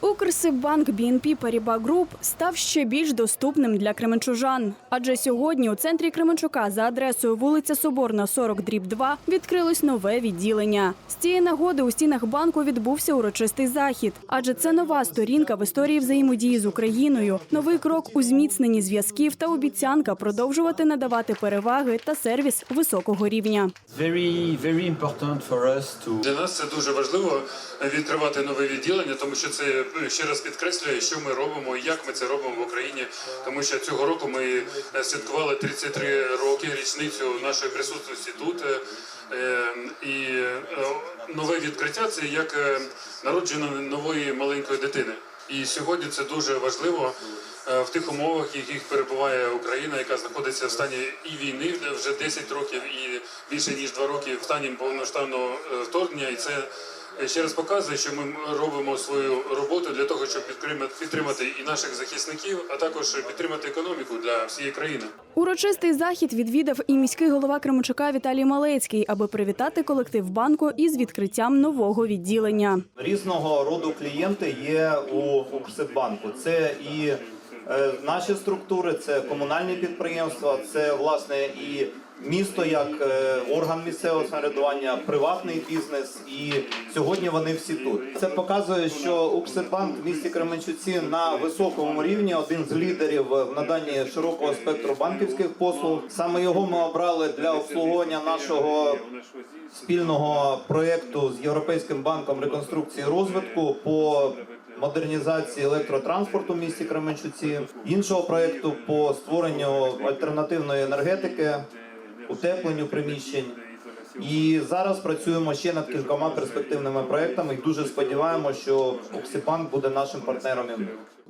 Укрсиббанк BNP Paribas Group став ще більш доступним для кременчужан. Адже сьогодні у центрі Кременчука за адресою вулиця Соборна, 40 дріб 2 відкрилось нове відділення. З цієї нагоди у стінах банку відбувся урочистий захід. Адже це нова сторінка в історії взаємодії з Україною, новий крок у зміцненні зв'язків та обіцянка продовжувати надавати переваги та сервіс високого рівня. Для нас це дуже важливо відкривати нове відділення, тому що це ще раз підкреслює, що ми робимо і як ми це робимо в Україні. Тому що цього року ми е, святкували 33 роки річницю нашої присутності тут. Е, е, І е, нове відкриття це як е, народження нової маленької дитини. І сьогодні це дуже важливо е, в тих умовах, в яких перебуває Україна, яка знаходиться в стані і війни вже 10 років, і більше ніж 2 роки в стані повноштабного е, вторгнення. І це е, ще раз показує, що ми робимо свою роботу для того, щоб підтримати, і наших захисників, а також підтримати економіку для всієї країни. Урочистий захід відвідав і міський голова Кременчука Віталій Малецький, аби привітати колектив банку із відкриттям нового відділення. Різного роду клієнти є у Укрсиббанку. Це і е, наші структури, це комунальні підприємства, це власне і місто як е, орган місцевого самоврядування, приватний бізнес. І сьогодні вони всі тут. Це показує, що Укрсиббанк в місті Кременчуці на високому рівні, один з лідерів в наданні широкого спектру банківських послуг. Саме його ми обрали для обслуговування нашого спільного проєкту з Європейським банком реконструкції і розвитку по модернізації електротранспорту в місті Кременчуці, іншого проєкту по створенню альтернативної енергетики, утепленню приміщень. І зараз працюємо ще над кількома перспективними проектами. І дуже сподіваємося, що Оксибанк буде нашим партнером.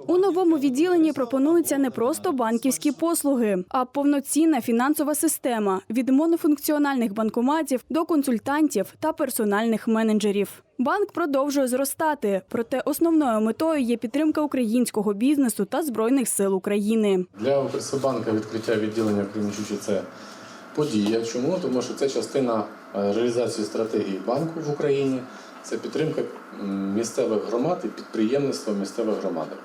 У новому відділенні пропонуються не просто банківські послуги, а повноцінна фінансова система від монофункціональних банкоматів до консультантів та персональних менеджерів. Банк продовжує зростати, проте основною метою є підтримка українського бізнесу та збройних сил України. Для Укрсибанка відкриття відділення в це подія. Чому? Тому що це частина е, реалізації стратегії банку в Україні, це підтримка місцевих громад і підприємництва місцевих громадах.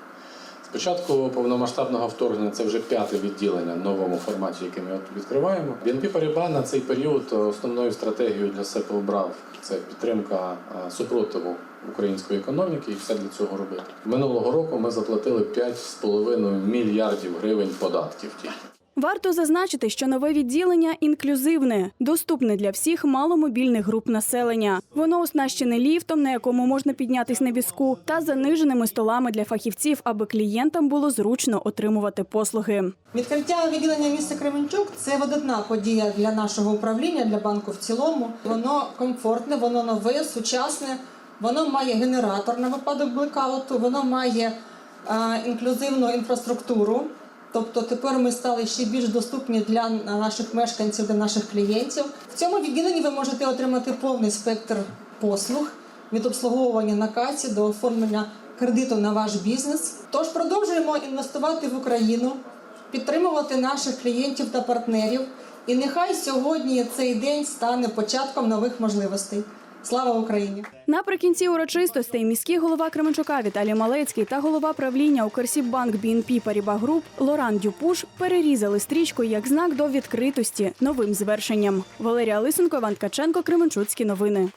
Спочатку повномасштабного вторгнення це вже п'яте відділення в новому форматі, який ми відкриваємо. BNP Paribas на цей період е, основною стратегією для себе обрав це підтримка е, супротиву української економіки і все для цього робити. Минулого року ми заплатили 5,5 мільярдів гривень податків тільки. Варто зазначити, що нове відділення інклюзивне, доступне для всіх маломобільних груп населення. Воно оснащене ліфтом, на якому можна піднятись на візку, та заниженими столами для фахівців, аби клієнтам було зручно отримувати послуги. Відкриття відділення міста Кременчук це видатна подія для нашого управління, для банку в цілому. Воно комфортне, воно нове, сучасне, воно має генератор на випадок блекауту, воно має е, інклюзивну інфраструктуру. Тобто тепер ми стали ще більш доступні для наших мешканців, для наших клієнтів. В цьому відділенні ви можете отримати повний спектр послуг від обслуговування на касі до оформлення кредиту на ваш бізнес. Тож продовжуємо інвестувати в Україну, підтримувати наших клієнтів та партнерів. І нехай сьогодні цей день стане початком нових можливостей. Слава Україні! Наприкінці урочистостей міський голова Кременчука Віталій Малецький та голова правління Укрсіббанк BNP Paribas Group Лоран Дюпуш перерізали стрічку як знак до відкритості новим звершенням. Валерія Лисенко, Іван Ткаченко, Кременчуцькі новини.